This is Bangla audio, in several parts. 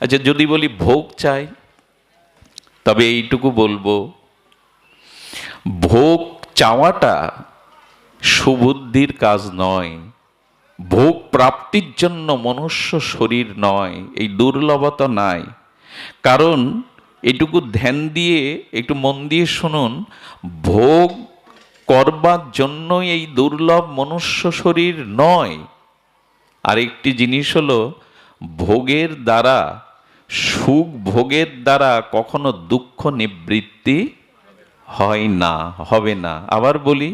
আচ্ছা যদি বলি ভোগ চাই, তবে এইটুকু বলব, ভোগ চাওয়াটা সুবুদ্ধির কাজ নয়, ভোগ প্রাপ্তির জন্য মনুষ্য শরীর নয়, এই দুর্লভতা নাই। কারণ এটুকু ধ্যান দিয়ে, একটু মন দিয়ে শুনুন, ভোগ করবার জন্যই এই দুর্লভ মনুষ্য শরীর নয়। আরেকটি জিনিস হলো, ভোগের দ্বারা সুখ ভোগের দ্বারা কখনো দুঃখ নিবৃত্তি হয় না, হবে না। আবার বলি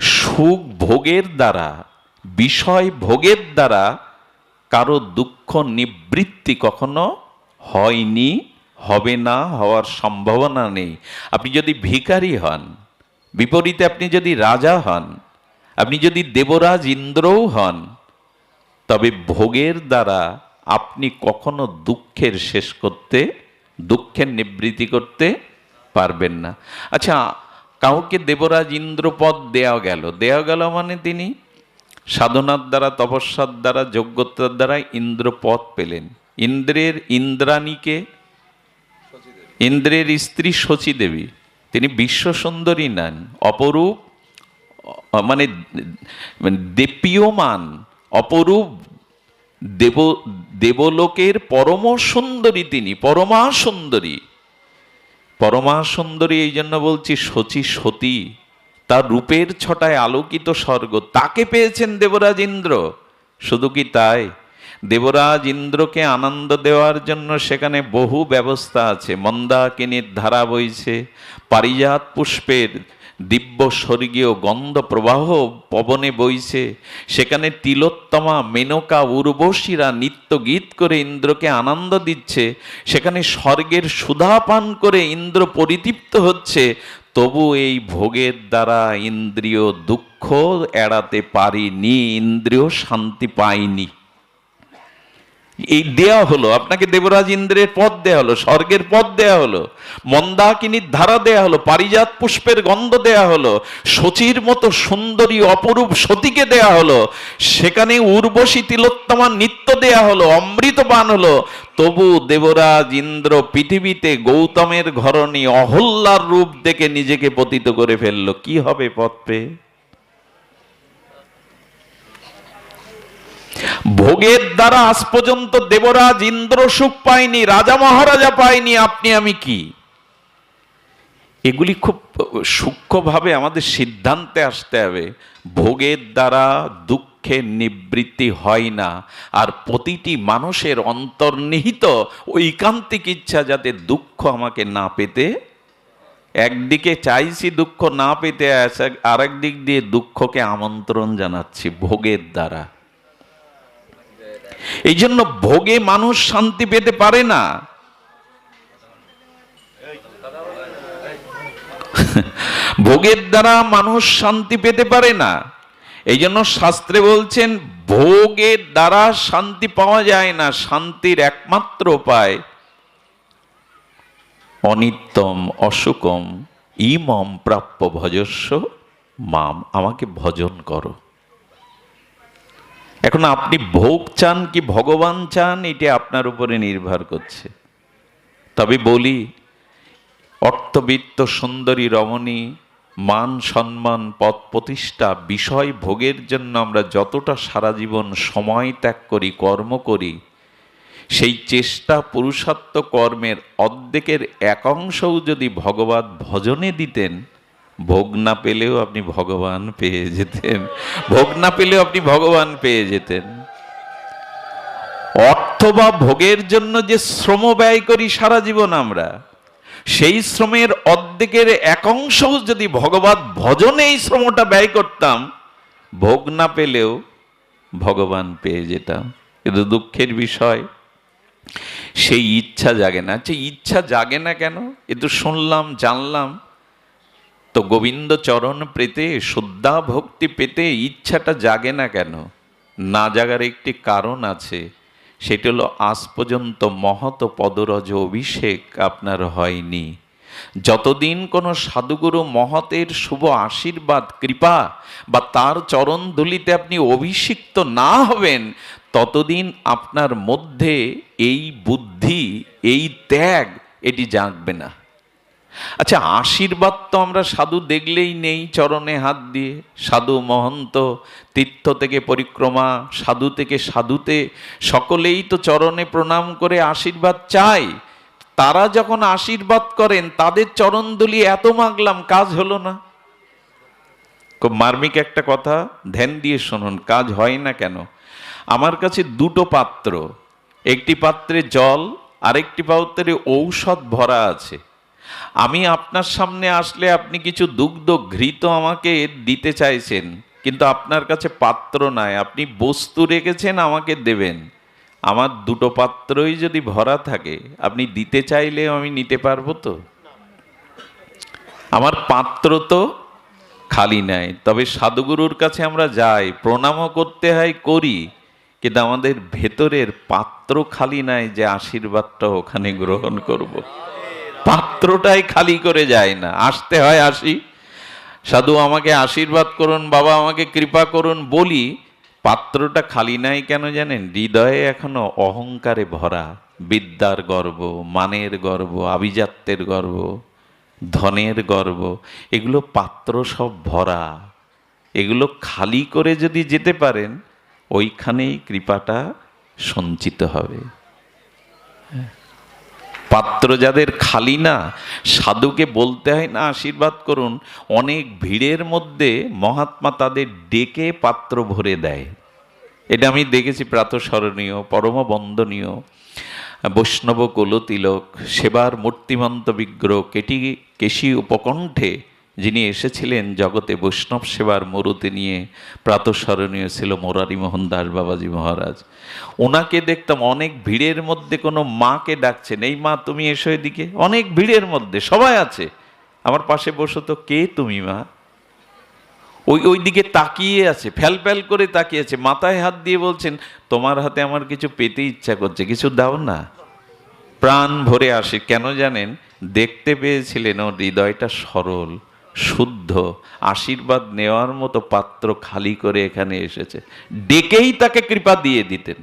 সুখ ভোগের দ্বারা বিষয় ভোগের দ্বারা কারও দুঃখ নিবৃত্তি কখনো হয়নি, হবে না, হওয়ার সম্ভাবনা নেই। আপনি যদি ভিখারি হন, বিপরীতে আপনি যদি রাজা হন, আপনি যদি দেবরাজ ইন্দ্রও হন, তবে ভোগের দ্বারা আপনি কখনো দুঃখের শেষ করতে, দুঃখের নিবৃত্তি করতে পারবেন না। আচ্ছা কাউকে দেবরাজ ইন্দ্রপদ দেওয়া গেল। দেওয়া গেল মানে তিনি সাধনার দ্বারা, তপস্যার দ্বারা যোগ্যতার দ্বারা ইন্দ্রপদ পেলেন। ইন্দ্রের ইন্দ্রাণীকে, ইন্দ্রের স্ত্রী শচী দেবী তিনি বিশ্ব সুন্দরী নেন, অপরূপ মানে মানে দেপীয়মান অপরূপ দেব দেবলোকের পরম সুন্দরী তিনি, পরমা সুন্দরী। পরমা সুন্দরী এই জন্য বলছি, শচী সতী, তার রূপের ছটায় আলোকিত স্বর্গ, তাকে পেয়েছেন দেবরাজ ইন্দ্র। শুধু কি তাই? দেবরাজ ইন্দ্রকে আনন্দ দেওয়ার জন্য সেখানে বহু ব্যবস্থা আছে। মন্দাকিনীর ধারা বইছে, পারিজাত পুষ্পের দিব্য স্বর্গীয় গন্ধ প্রবাহ পবনে বইছে। সেখানে তিলোত্তমা, মেনকা, উর্বশীরা নিত্য গীত করে ইন্দ্রকে আনন্দ দিচ্ছে। সেখানে স্বর্গের সুধা পান করে ইন্দ্র পরিতৃপ্ত হচ্ছে। তবু এই ভোগের দ্বারা ইন্দ্রিয় দুঃখ এড়াতে পারিনি, ইন্দ্রিয় শান্তি পায়নি এই দেয়া হলো, আপনাকে দেবরাজ ইন্দ্রের পদ দেয়া হলো, স্বর্গের পদ দেয়া হলো, মন্দাকিনীর ধারা দেয়া হলো, পারিজাত পুষ্পের গন্ধ দেয়া হলো সচির মতো সুন্দরী অপরূপ সতীকে দেয়া হলো, সেখানে উর্বশী তিলোত্তমা নিত্য দেয়া হলো অমৃত অমৃতবান হলো, তবু দেবরাজ ইন্দ্র পৃথিবীতে গৌতমের ঘরণী অহল্যার রূপ দেখে নিজেকে পতিত করে ফেলল। কি হবে পথ পেয়ে ভোগের দ্বারা আজ পর্যন্ত দেবরাজ ইন্দ্র সুখ পায়নি, রাজা মহারাজা পায়নি, আপনি আমি কি? এগুলি খুব সূক্ষ্মভাবে আমাদের সিদ্ধান্তে আসতে হবে। ভোগের দ্বারা দুঃখের নিবৃত্তি হয় না, আর প্রতিটি মানুষের অন্তর্নিহিত ঐকান্তিক ইচ্ছা যাতে দুঃখ আমাকে না পেতে, একদিকে চাইছি দুঃখ না পেতে আরেক দিক দিয়ে দুঃখকে আমন্ত্রণ জানাচ্ছি ভোগের দ্বারা। এই জন্য ভোগে মানুষ শান্তি পেতে পারে না। ভোগের দ্বারা মানুষ শান্তি পেতে পারে না। এই জন্য শাস্ত্রে বলছেন, ভোগের দ্বারা শান্তি পাওয়া যায় না, শান্তির একমাত্র উপায় অনিত্যম অসুকম ইমম প্রাপ্য ভজস্ব মাম, আমাকে ভজন করো। এখন আপনি ভোগ চান কি ভগবান চান, এটা আপনার উপরে নির্ভর করছে। তবে বলি, অর্থবিত্ত সুন্দরী রমণী, মান সম্মান, পদ প্রতিষ্ঠা, বিষয় ভোগের জন্য আমরা যতটা সারা জীবন সময় ত্যাগ করি, কর্ম করি, সেই চেষ্টা পুরুষার্থ কর্মের অর্ধেকের এক অংশও যদি ভগবত ভজনে দিতেন ভোগ না পেলেও আপনি ভগবান পেয়ে যেতেন। ভোগ না পেলেও আপনি ভগবান পেয়ে যেতেন। অর্থ বা ভোগের জন্য যে শ্রম ব্যয় করি সারা জীবন আমরা, সেই শ্রমের অর্ধেকের এক অংশ যদি ভগবত ভজনে এই শ্রমটা ব্যয় করতাম, ভোগ না পেলেও ভগবান পেয়ে যেতাম। কিন্তু দুঃখের বিষয়। সেই ইচ্ছা জাগে না। আচ্ছা ইচ্ছা জাগে না কেন? এ তো শুনলাম, জানলাম। তো গোবিন্দ চরণ পেতে, শুদ্ধা ভক্তি পেতে ইচ্ছাটা জাগে না কেন? না জাগার একটি কারণ আছে, সেটা হলো আজ পর্যন্ত মহৎ পদরজ অভিষেক আপনার হয়নি। যতদিন কোনো সাধুগুরু মহতের শুভ আশীর্বাদ, কৃপা বা তার চরণ ধুলিতে আপনি অভিষিক্ত না হবেন, ততদিন আপনার মধ্যে এই বুদ্ধি, এই ত্যাগ, এটি জাগবে না। আচ্ছা আশীর্বাদ তো আমরা সাধু দেখলেই নেই চরণে হাত দিয়ে। সাধু মহন্ত, তীর্থ থেকে পরিক্রমা, সাধু থেকে সাধুতে। সকলেই তো চরণে প্রণাম করে আশীর্বাদ চায়। তারা যখন আশীর্বাদ করেন, তাদের চরণ চরণদুলি এত মাগলাম, কাজ হলো না। খুব মার্মিক একটা কথা, ধ্যান দিয়ে শুনুন, কাজ হয় না কেন? আমার কাছে দুটো পাত্র, একটি পাত্রে জল, আরেকটি পাত্রে ঔষধ ভরা আছে। আমি আপনার সামনে আসলে আপনি কিছু দুগ্ধ ঘৃত আমাকে দিতে চাইছেন, কিন্তু আপনার কাছে পাত্র নাই। আপনি বস্তু রেখেছেন, আমাকে দেবেন। আমার দুটো পাত্রই যদি ভরা থাকে, আপনি দিতে চাইলেও আমি নিতে পারব তো? আমার পাত্র তো খালি নাই। তবে সাধুগুরুর কাছে আমরা যাই, প্রণামও করতে হয়, করি। কিন্তু আমাদের ভেতরের পাত্র খালি নাই যে আশীর্বাদটা ওখানে গ্রহণ করব। পাত্রটাই খালি করে যায় না। আসতে হয় আসি। সাধু আমাকে আশীর্বাদ করুন, বাবা আমাকে কৃপা করুন, বলি, পাত্রটা খালি নাই কেন জানেন? হৃদয়ে এখনও অহংকারে ভরা, বিদ্যার গর্ব, মানের গর্ব, আভিজাত্যের গর্ব, ধনের গর্ব, এগুলো পাত্র সব ভরা। এগুলো খালি করে যদি যেতে পারেন, ওইখানেই কৃপাটা সঞ্চিত হবে। পাত্র যাদের খালি না, সাধুকে বলতে হয় না, আশীর্বাদ করুন, অনেক ভিড়ের মধ্যে মহাত্মা তাদের ডেকে পাত্র ভরে দেয়। এটা আমি দেখেছি প্রাতঃস্মরণীয় পরম বন্দনীয় বৈষ্ণব কুলতিলক, সেবার মূর্তিমন্ত বিগ্রহ, কেটি, কেশি উপকণ্ঠে যিনি এসেছিলেন জগতে বৈষ্ণব সেবার মরুতে নিয়ে, প্রাতঃস্মরণীয় ছিল মোরারি মোহন দাস বাবাজি মহারাজ। ওনাকে দেখতাম অনেক ভিড়ের মধ্যে কোনো মাকে ডাকছেন, এই মা, তুমি এসো এদিকে। অনেক ভিড়ের মধ্যে, সবাই আছে। আমার পাশে বসো তো, কে তুমি মা? ওই ওই দিকে তাকিয়ে আছে, ফ্যাল ফ্যাল করে তাকিয়ে আছে, মাথায় হাত দিয়ে বলছেন, তোমার হাতে আমার কিছু পেতে ইচ্ছা করছে, কিছু দাও না। প্রাণ ভরে আসে, কেন জানেন? দেখতে পেয়েছিলেন ওর হৃদয়টা সরল। শুদ্ধ আশীর্বাদ নেওয়ার মতো পাত্র খালি করে এখানে এসেছে। ডেকেই তাকে কৃপা দিয়ে দিতেন।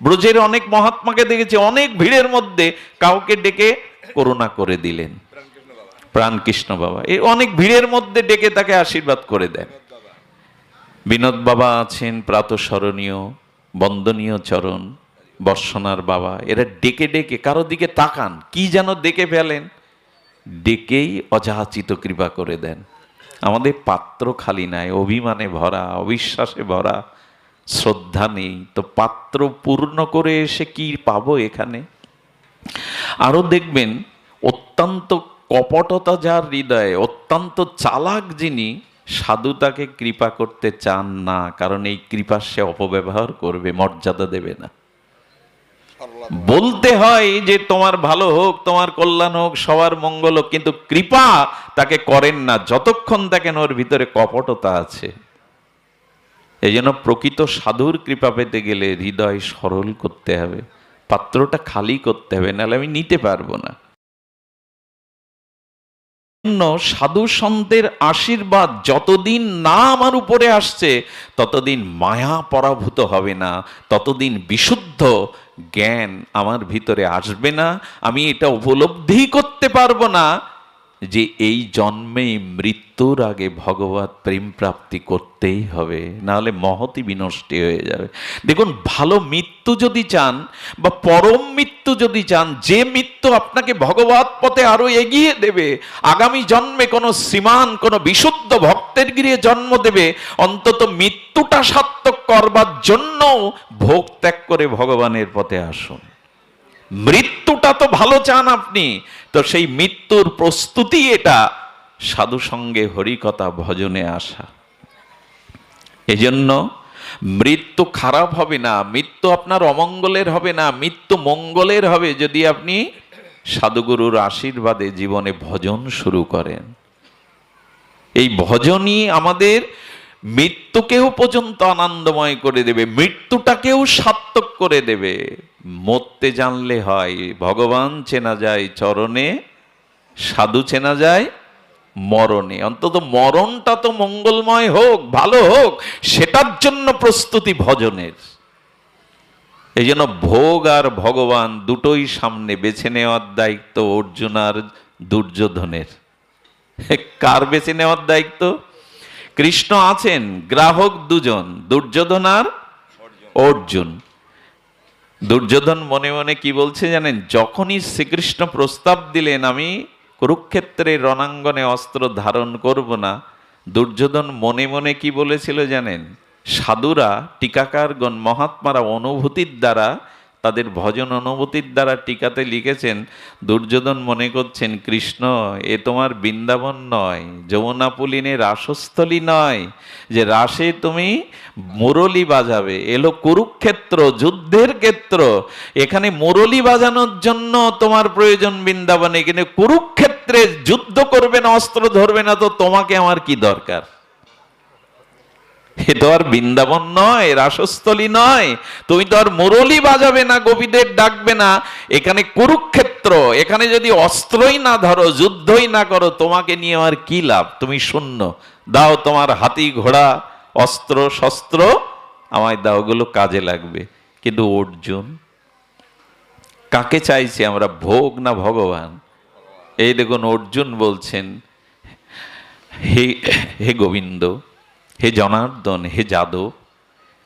ব্রজের অনেক মহাত্মাকে দেখেছি, অনেক ভিড়ের মধ্যে কাউকে ডেকে করুণা করে দিলেন। প্রাণকৃষ্ণ বাবা এই অনেক ভিড়ের মধ্যে ডেকে তাকে আশীর্বাদ করে দেন। বিনোদ বাবা আছেন প্রাতঃস্মরণীয়, বন্দনীয় চরণ, বর্ষনার বাবা, এরা ডেকে ডেকে কারও দিকে তাকান, কি যেন দেখে ফেলেন। ডেকেই অযাচিত কৃপা করে দেন। আমাদের পাত্র খালি নাই, অভিমানে ভরা, অবিশ্বাসে ভরা, শ্রদ্ধা নেই। তো পাত্র পূর্ণ করে এসে কি পাবো এখানে? আরও দেখবেন, অত্যন্ত কপটতা যার হৃদয়ে, অত্যন্ত চালাক যিনি, সাধু তাকে কৃপা করতে চান না, কারণ এই কৃপা সে অপব্যবহার করবে, মর্যাদা দেবে না। বলতে হয় যে তোমার ভালো হোক, তোমার কল্যাণ হোক, সবার মঙ্গল হোক, কিন্তু কৃপা তাকে করেন না। যতক্ষণ দেখেন ওর ভিতরে কপটতা আছে। এই জন্য প্রকৃত সাধুর কৃপা পেতে গেলে হৃদয় সরল করতে হবে। পাত্রটা খালি করতে হবে, নাহলে আমি নিতে পারব না। সাধু সন্তের আশীর্বাদ যতদিন না আমার উপরে আসছে, ততদিন মায়া পরাভূত হবে না, ততদিন বিশুদ্ধ জ্ঞান আমার ভিতরে আসবে না আমি এটা উপলব্ধি করতে পারব না। যে এই জন্মেই মৃত্যুর আগে ভগবত প্রেম প্রাপ্তি করতেই হবে, নাহলে মহতি বিনষ্টি হয়ে যাবে। দেখুন, ভালো মৃত্যু যদি চান বা পরম মৃত্যু যদি চান, যে মৃত্যু আপনাকে ভগবত পথে আরও এগিয়ে দেবে, আগামী জন্মে কোনো শ্রীমান, কোনো বিশুদ্ধ ভক্তের গৃহে জন্ম দেবে, অন্তত মৃত্যুটা সার্থক করবার জন্য ভোগ ত্যাগ করে ভগবানের পথে আসুন। মৃত্যুটা তো ভালো চান আপনি। তো সেই মৃত্যুর প্রস্তুতি এটা সাধু সঙ্গে হরিকথা ভজনে আসা। এজন্য মৃত্যু খারাপ হবে না, মৃত্যু আপনার অমঙ্গলের হবে না, মৃত্যু মঙ্গলের হবে যদি আপনি সাধুগুরুর আশীর্বাদে জীবনে ভজন শুরু করেন। এই ভজনই আমাদের মৃত্যুকেও পর্যন্ত আনন্দময় করে দেবে, মৃত্যুটাকেও সার্থক করে দেবে। মরতে জানলে হয়, ভগবান চেনা যায় চরণে, সাধু চেনা যায় মরণে। অন্তত মরণটা তো মঙ্গলময় হোক, ভালো হোক, সেটার জন্য প্রস্তুতি ভজনের। এই জন্য ভোগ আর ভগবান দুটোই সামনে বেছে নেওয়ার দায়িত্ব অর্জুন আর দুর্যোধনের। কার বেছে নেওয়ার দায়িত্ব? কৃষ্ণ আছেন, গ্রাহক দুজন, দুর্যোধন আর অর্জুন। দুর্যোধন মনে মনে কি বলছে জানেন? যখনই শ্রীকৃষ্ণ প্রস্তাব দিলেন আমি কুরুক্ষেত্রে রণাঙ্গনে অস্ত্র ধারণ করব না, দুর্যোধন মনে মনে কি বলেছিল জানেন? সাধুরা, টিকাকারগণ, মহাত্মারা, অনুভূতির দ্বারা তাদের ভজন অনুভূতির দ্বারা টিকাতে লিখেছেন, দুর্যোধন মনে করছেন, কৃষ্ণ, এ তোমার বৃন্দাবন নয় যমুনা পুলিনে রাসস্থলী নয়, যে রাসে তুমি মুরলি বাজাবে, এলো কুরুক্ষেত্র, যুদ্ধের ক্ষেত্র, এখানে মুরলি বাজানোর জন্য তোমার প্রয়োজন বৃন্দাবনে কিন্তু কুরুক্ষেত্রে যুদ্ধ করবে না, অস্ত্র ধরবে না, তো তোমাকে আমার কি দরকার? এ তো আর বৃন্দাবন নয় রাসস্থলী নয়। তুমি তো আর মুরলি বাজাবে না, গোপীদের ডাকবে না। এখানে কুরুক্ষেত্র, এখানে যদি অস্ত্রই না ধরো, যুদ্ধই না করো, তোমাকে নিয়ে আর কি লাভ? তুমি শূন্য। দাও তোমার হাতি, ঘোড়া, অস্ত্র, শস্ত্র, আমায় দাও ওগুলো কাজে লাগবে। কিন্তু অর্জুন, কাকে চাইছি আমরা, ভোগ না ভগবান? এই দেখুন, অর্জুন বলছেন, হে হে গোবিন্দ হে জনার্দন, হে যাদব,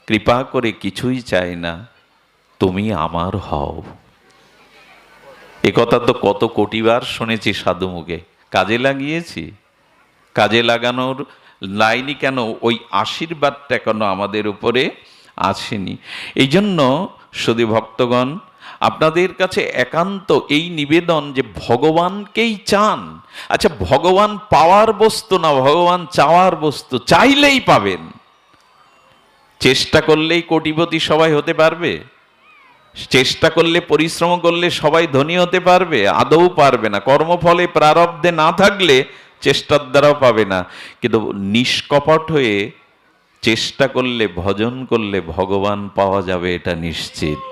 কৃপা করে কিছুই চাই না, তুমি আমার হও। এ কথা তো কত কোটিবার শুনেছি সাধু মুখে। কাজে লাগিয়েছি? কাজে লাগানোর লাইনই কেন ওই আশীর্বাদটা কেন আমাদের উপরে আসেনি? এই জন্য শুধু ভক্তগণ আপনাদের কাছে একান্ত এই নিবেদন যে ভগবানকেই চান। আচ্ছা ভগবান পাওয়ার বস্তু না, ভগবান চাওয়ার বস্তু চাইলেই পাবেন। চেষ্টা করলেই কোটিপতি সবাই হতে পারবে। চেষ্টা করলে, পরিশ্রম করলে সবাই ধনী হতে পারবে, আদৌ পারবে না। কর্মফলে প্রারব্ধে না থাকলে চেষ্টার দ্বারাও পাবে না। কিন্তু নিষ্কপট হয়ে চেষ্টা করলে, ভজন করলে ভগবান পাওয়া যাবে, এটা নিশ্চিত।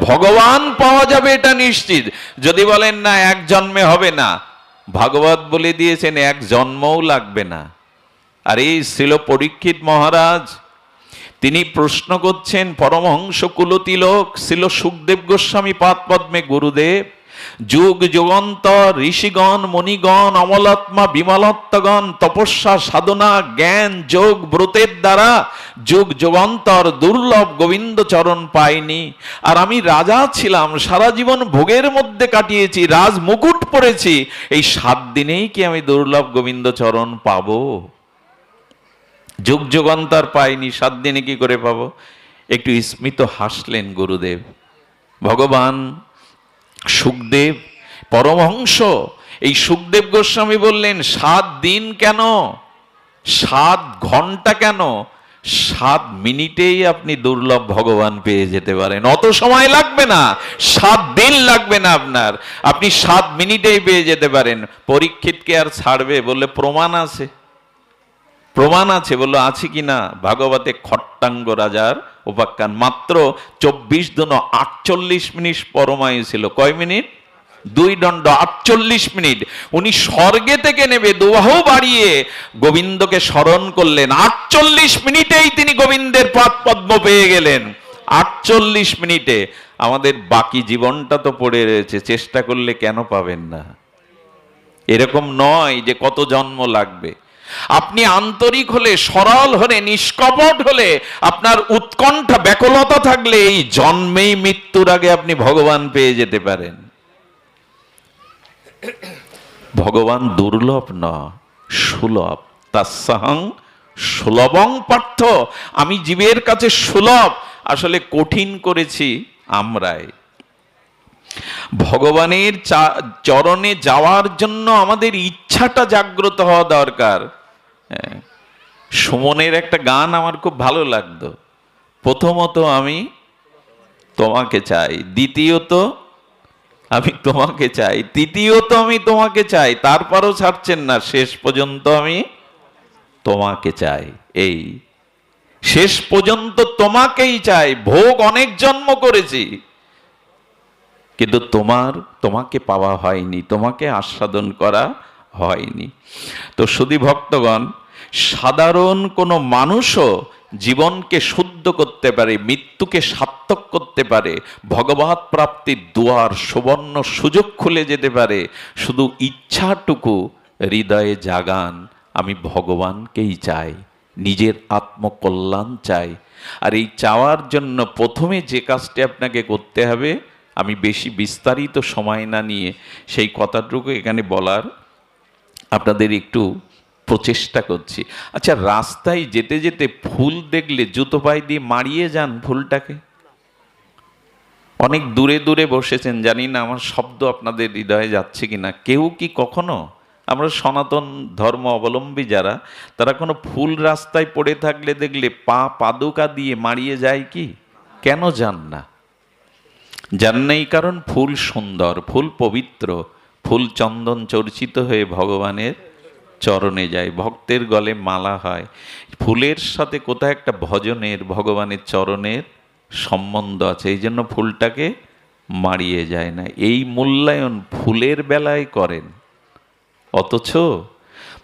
ভগবান পাওয়া যাবে এটা নিশ্চিত। যদি বলেন না, এক জন্মে হবে না, ভাগবত বলে দিয়েছেন, এক জন্মও লাগবে না। আর এই ছিল পরীক্ষিত মহারাজ, তিনি প্রশ্ন করছেন, পরমহংস কুলতিলক ছিল সুখদেব গোস্বামী পাদ পদ্মে গুরুদেব যুগ যুগন্তর ঋষিগণ মণিগণ অমলাত্মা, বিমলাত্মগণ, তপস্যা, সাধনা, জ্ঞান, যোগ, ব্রতের দ্বারা যুগ যুগান্তর দুর্লভ গোবিন্দ চরণ পাইনি। আর আমি রাজা ছিলাম, সারা জীবন ভোগের মধ্যে কাটিয়েছি, রাজ মুকুট পরেছি। এই সাত দিনেই কি আমি দুর্লভ গোবিন্দ চরণ পাবো? যুগ যুগান্তর পাইনি, সাত দিনে কি করে পাবো? একটু স্মিত হাসলেন গুরুদেব। ভগবান সুখদেব, পরমহংস। এই সুখদেব গোস্বামী বললেন, সাত দিন কেন? সাত ঘণ্টা কেন? সাত মিনিটেই আপনি দুর্লভ ভগবান পেয়ে যেতে পারেন। অত সময় লাগবে না, সাত দিন লাগবে না আপনার। আপনি সাত মিনিটেই পেয়ে যেতে পারেন। পরীক্ষিতকে আর ছাড়বে বললে প্রমাণ আছে। প্রমাণ আছে, বলল, আছে কি না? ভাগবতে খট্টাঙ্গ রাজার উপাখ্যান। মাত্র চব্বিশ দিন আটচল্লিশ মিনিট পরমায়ু ছিল। কয় মিনিট? দুই দণ্ড আটচল্লিশ মিনিট। উনি স্বর্গে থেকে নেবে দুবাহু বাড়িয়ে গোবিন্দকে স্মরণ করলেন। আটচল্লিশ মিনিটেই তিনি গোবিন্দের পাদ পদ্ম পেয়ে গেলেন। আটচল্লিশ মিনিটে। আমাদের বাকি জীবনটা তো পড়ে রয়েছে, চেষ্টা করলে কেন পাবেন না? এরকম নয় যে কত জন্ম লাগবে। আপনি আন্তরিক হলে, সরল হলে, নিষ্কপট হলে, আপনার উৎকণ্ঠা ব্যাকুলতা থাকলে এই জন্মেই মৃত্যুর আগে আপনি ভগবান পেয়ে যেতে পারেন। ভগবান দুর্লভ ন, সুলভ। তাসাহং সুলভং পার্থ। আমি জীবের কাছে সুলভ। আসলে কঠিন করেছি আমরাই। ভগবানের চরণে যাওয়ার জন্য আমাদের ইচ্ছাটা জাগ্রত হওয়া দরকার। হ্যাঁ। সুমনের একটা গান আমার খুব ভালো লাগতো। প্রথমত আমি তোমাকে চাই, দ্বিতীয়ত আমি তোমাকে চাই, তৃতীয়ত আমি তোমাকে চাই, তারপরও ছাড়ছেন না, শেষ পর্যন্ত আমি তোমাকে চাই, এই। শেষ পর্যন্ত তোমাকেই চাই, ভোগ অনেক জন্ম করেছি। কিন্তু তোমার, তোমাকে পাওয়া হয়নি, তোমাকে আস্বাদন করা হয়নি। তো সুদী ভক্তগণ, সাধারণ কোনো মানুষও জীবনকে শুদ্ধ করতে পারে, মৃত্যুকে সার্থক করতে পারে, ভগবত প্রাপ্তির দুয়ার সুবর্ণ সুযোগ খুলে যেতে পারে, শুধু ইচ্ছাটুকু হৃদয়ে জাগান, আমি ভগবানকেই চাই, নিজের আত্মকল্যাণ চাই। আর এই চাওয়ার জন্য প্রথমে যে কাজটি আপনাকে করতে হবে আমি বেশি বিস্তারিত সময় না নিয়ে সেই কথাটুকু এখানে বলার আপনাদের একটু প্রচেষ্টা করছি। আচ্ছা রাস্তায় যেতে যেতে ফুল দেখলে জুতো পায়ে দিয়ে মারিয়ে যান ফুলটাকে? অনেক দূরে দূরে বসেছেন, জানি না আমার শব্দ আপনাদের হৃদয়ে যাচ্ছে কিনা। কেউ কি কখনো? আমরা সনাতন ধর্ম অবলম্বী যারা, তারা কোনো ফুল রাস্তায় পড়ে থাকলে দেখলে পা পাদুকা দিয়ে মারিয়ে যায় কি? কেন যান না? যার নেই কারণ ফুল সুন্দর, ফুল পবিত্র, ফুল চন্দন চর্চিত হয়ে ভগবানের চরণে যায়, ভক্তের গলে মালা হয়। ফুলের সাথে কোথায় একটা ভজনের, ভগবানের চরণের সম্বন্ধ আছে, এই জন্য ফুলটাকে মারিয়ে যায় না। এই মূল্যায়ন ফুলের বেলায় করেন। অথচ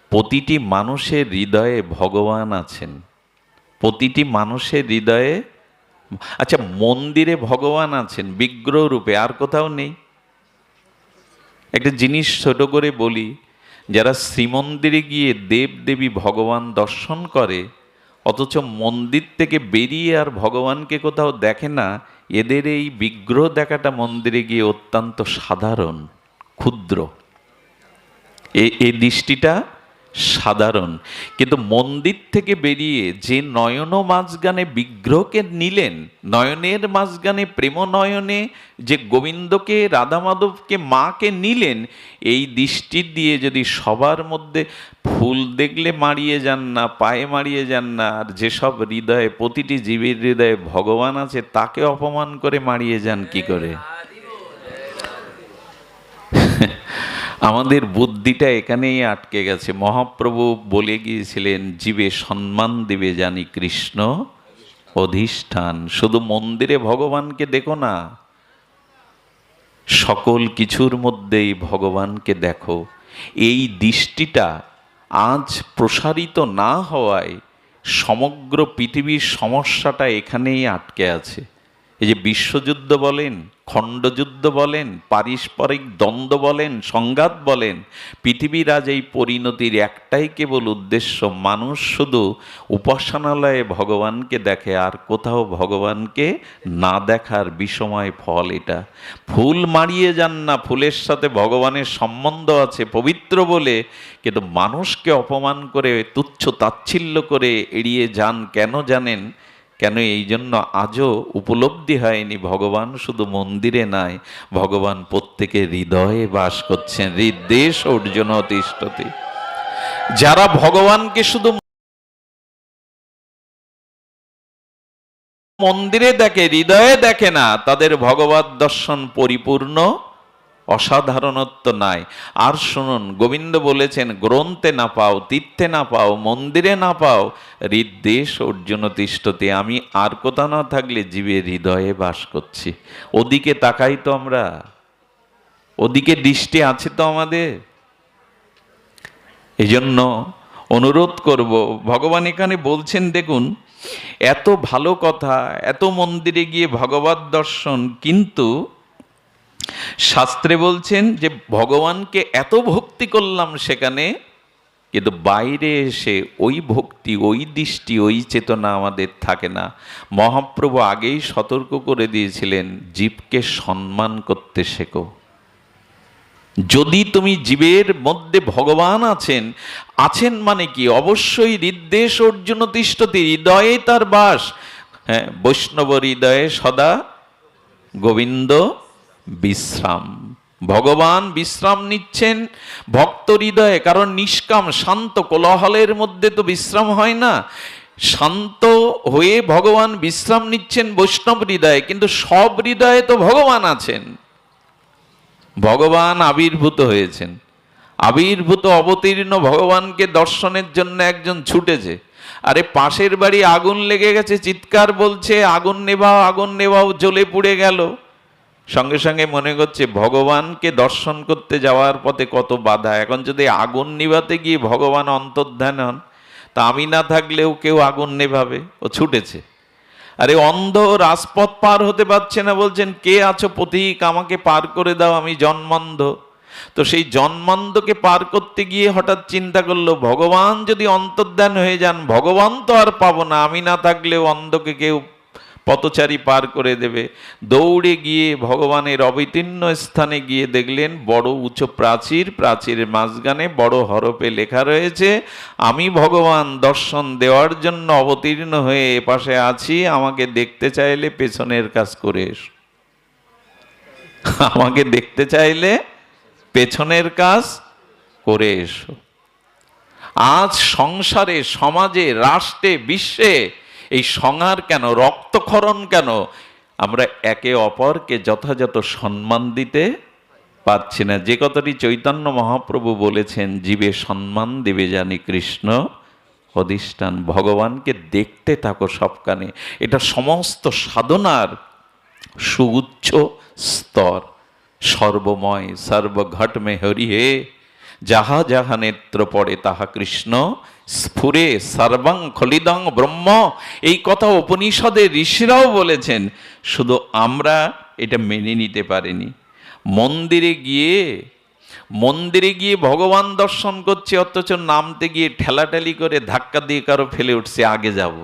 প্রতিটি মানুষের হৃদয়ে ভগবান আছেন। প্রতিটি মানুষের হৃদয়ে আচ্ছা মন্দিরে ভগবান আছেন, বিগ্রহ রূপে আর কোথাও নেই। একটা জিনিস ছোট করে বলি, যারা শ্রীমন্দিরে গিয়ে দেব দেবী ভগবান দর্শন করে, অথচ মন্দির থেকে বেরিয়ে আর ভগবানকে কোথাও দেখে না, এদের এই বিগ্রহ দেখাটা মন্দিরে গিয়ে অত্যন্ত সাধারণ, ক্ষুদ্র। এ- এই দৃষ্টিটা সাধারণ। কিন্তু মন্দির থেকে বেরিয়ে যে নয়ন মাঝগানে বিগ্রহকে নিলেন নয়নের মাঝগানে প্রেম নয়নে যে গোবিন্দকে রাধা মাধবকে মাকে নিলেন এই দৃষ্টি দিয়ে যদি সবার মধ্যে ফুল দেখলে মারিয়ে যান না পায়ে মারিয়ে যান না আর যেসব হৃদয়ে প্রতিটি জীবের হৃদয়ে ভগবান আছে তাকে অপমান করে মারিয়ে যান কি করে? আমাদের বুদ্ধিটা এখানেই আটকে গেছে। মহাপ্রভু বলে গিয়েছিলেন, জীবে সম্মান দিবে জানি কৃষ্ণ অধিষ্ঠান। শুধু মন্দিরে ভগবানকে দেখো না, সকল কিছুর মধ্যেই ভগবানকে দেখো। এই দৃষ্টিটা আজ প্রসারিত না হওয়ায় সমগ্র পৃথিবীর সমস্যাটা এখানেই আটকে আছে। এই যে বিশ্বযুদ্ধ বলেন, খণ্ডযুদ্ধ বলেন, পারস্পরিক দ্বন্দ্ব বলেন, সংঘাত বলেন, পৃথিবীর আজ এই পরিণতির একটাই কেবল উদ্দেশ্য, মানুষ শুধু উপাসনালয়ে ভগবানকে দেখে আর কোথাও ভগবানকে না দেখার বিষময় ফল এটা। ফুল মারিয়ে যান না, ফুলের সাথে ভগবানের সম্বন্ধ আছে, পবিত্র বলে, কিন্তু মানুষকে অপমান করে, তুচ্ছ তাচ্ছিল্য করে এড়িয়ে যান, কেন জানেন? কেন এই জন্য আজও উপলব্ধি হয়নি? ভগবান শুধু মন্দিরে নাই, ভগবান প্রত্যেকের হৃদয়ে বাস করছেন, হৃদেশ অর্জুন তিষ্ঠতে যারা ভগবানকে শুধু মন্দিরে দেখে, হৃদয়ে দেখে না, তাদের ভগবত দর্শন পরিপূর্ণ অসাধারণত্ব নাই। আর শুনুন, গোবিন্দ বলেছেন, গ্রন্থে না পাও, তীর্থে না পাও, মন্দিরে না পাও হৃদ্দেশ অর্জুন তিষ্ঠতে। আমি আর কোথাও না থাকলে জীবের হৃদয়ে বাস করছি। ওদিকে তাকাই তো আমরা। ওদিকে দৃষ্টি আছে তো আমাদের। এই জন্য অনুরোধ করব, ভগবান এখানে বলছেন, দেখুন, এত ভালো কথা, এত মন্দিরে গিয়ে ভগবত দর্শন, কিন্তু শাস্ত্রে বলছেন যে ভগবানকে এত ভক্তি করলাম সেখানে, কিন্তু বাইরে এসে ওই ভক্তি, ওই দৃষ্টি, ওই চেতনা আমাদের থাকে না। মহাপ্রভু আগেই সতর্ক করে দিয়েছিলেন, জীবকে সম্মান করতে শেখো। যদি তুমি জীবের মধ্যে ভগবান আছেন আছেন মানে কি? অবশ্যই হৃদ্দেশ অর্জুন তিষ্ঠতি, হৃদয়ে তার বাস। হ্যাঁ বৈষ্ণব হৃদয়ে সদা গোবিন্দ বিশ্রাম। ভগবান বিশ্রাম নিচ্ছেন ভক্ত হৃদয়ে, কারণ নিষ্কাম, শান্ত কোলাহলের মধ্যে তো বিশ্রাম হয় না। শান্ত হয়ে ভগবান বিশ্রাম নিচ্ছেন বৈষ্ণব হৃদয়ে, কিন্তু সব হৃদয়ে তো ভগবান আছেন। ভগবান আবির্ভূত হয়েছেন। আবির্ভূত, অবতীর্ণ ভগবানকে দর্শনের জন্য একজন ছুটেছে। আরে পাশের বাড়ি আগুন লেগে গেছে, চিৎকার বলছে, আগুন নেভাও আগুন নেভাও, জ্বলে পুড়ে গেল। সঙ্গে সঙ্গে মনে করছে, ভগবানকে দর্শন করতে যাওয়ার পথে কত বাধা। এখন যদি আগুন নিভাতে গিয়ে ভগবান অন্তর্ধান হন, তা আমি না থাকলেও কেউ আগুন নেভাবে। ও ছুটেছে। আরে অন্ধ রাজপথ পার হতে পারছে না, বলছেন, কে আছো পথিক আমাকে পার করে দাও, আমি জন্মান্ধ। তো সেই জন্মান্ধকে পার করতে গিয়ে হঠাৎ চিন্তা করল, ভগবান যদি অন্তর্ধান হয়ে যান, ভগবান তো আর পাবো না। আমি না থাকলেও অন্ধকে কেউ পথচারী পার করে দেবে। দৌড়ে গিয়ে ভগবানের অবিতীর্ণ স্থানে গিয়ে দেখলেন, বড় উঁচু প্রাচীর প্রাচীরের মাঝখানে বড় হরপে লেখা রয়েছে, আমি ভগবান, দর্শন দেওয়ার জন্য অবতীর্ণ হয়ে এপাশে আছি, আমাকে দেখতে চাইলে পেছনের কাজ করে এসো। আমাকে দেখতে চাইলে পেছনের কাজ করে এসো। আজ সংসারে, সমাজে, রাষ্ট্রে, বিশ্বে এই সংহার কেন, রক্তক্ষরণ কেন? আমরা একে অপরকে যথাযথ সম্মান দিতে পারছি না। যে কথাটি চৈতন্য মহাপ্রভু বলেছেন, জীবে সম্মান দেবে জানি কৃষ্ণ, অধিষ্ঠান ভগবানকে দেখতে থাকো সবখানে। এটা সমস্ত সাধনার সুউচ্চ স্তর। সর্বময় সর্বঘট মে হরি হে যাহা যাহা নেত্র পড়ে তাহা কৃষ্ণ স্ফুরে সর্বং খলিদং ব্রহ্ম। এই কথা উপনিষদের ঋষিরাও বলেছেন, শুধু আমরা এটা মেনে নিতে পারিনি। মন্দিরে গিয়ে মন্দিরে গিয়ে ভগবান দর্শন করছে, অথচ নামতে গিয়ে ঠেলাঠেলি করে ধাক্কা দিয়ে কারও ফেলে উঠছে, আগে যাব।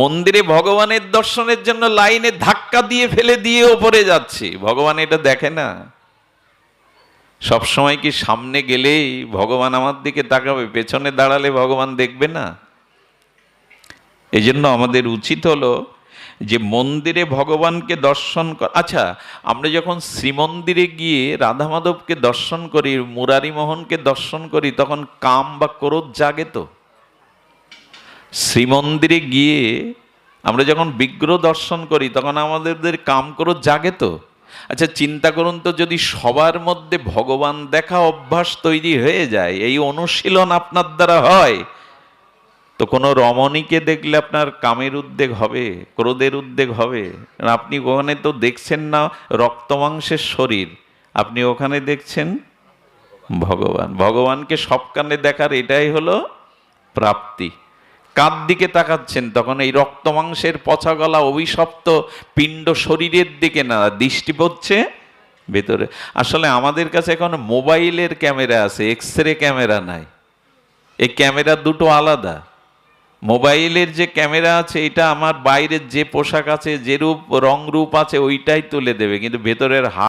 মন্দিরে ভগবানের দর্শনের জন্য লাইনে ধাক্কা দিয়ে ফেলে দিয়ে ওপরে যাচ্ছে। ভগবান এটা দেখে না। সব সময় কি সামনে গেলেই ভগবান আমার দিকে তাকাবে, পেছনে দাঁড়ালে ভগবান দেখবে না? এই জন্য আমাদের উচিত হলো যে মন্দিরে ভগবানকে দর্শন আচ্ছা আমরা যখন শ্রীমন্দিরে গিয়ে রাধা মাধবকে দর্শন করি, মুরারি মোহনকে দর্শন করি, তখন কাম বা ক্রোধ জাগে তো। শ্রীমন্দিরে গিয়ে আমরা যখন বিগ্রহ দর্শন করি, তখন আমাদের কাম ক্রোধ জাগে তো। আচ্ছা চিন্তা করুন তো, যদি সবার মধ্যে ভগবান দেখা অভ্যাস তৈরি হয়ে যায়, এই অনুশীলন আপনার দ্বারা হয়, তো কোনো রমণীকে দেখলে আপনার কামের উদ্বেগ হবে, ক্রোধের উদ্বেগ হবে। আপনি ওখানে তো দেখছেন না রক্তমাংসের শরীর, আপনি ওখানে দেখছেন ভগবান। ভগবানকে সব কানে দেখার এটাই হলো প্রাপ্তি। কার দিকে তাকাচ্ছেন, তখন এই রক্ত মাংসের পচা গলা অভিশপ্ত পিণ্ড শরীরের দিকে না, দৃষ্টি পড়ছে ভেতরে। আসলে আমাদের কাছে এখন মোবাইলের ক্যামেরা আছে এক্স রে ক্যামেরা নাই। এই ক্যামেরা দুটো আলাদা। মোবাইলের যে ক্যামেরা আছে, এটা আমার বাইরের যে পোশাক আছে যে রূপ রং রূপ আছে, ওইটাই তুলে দেবে, কিন্তু ভেতরের হাত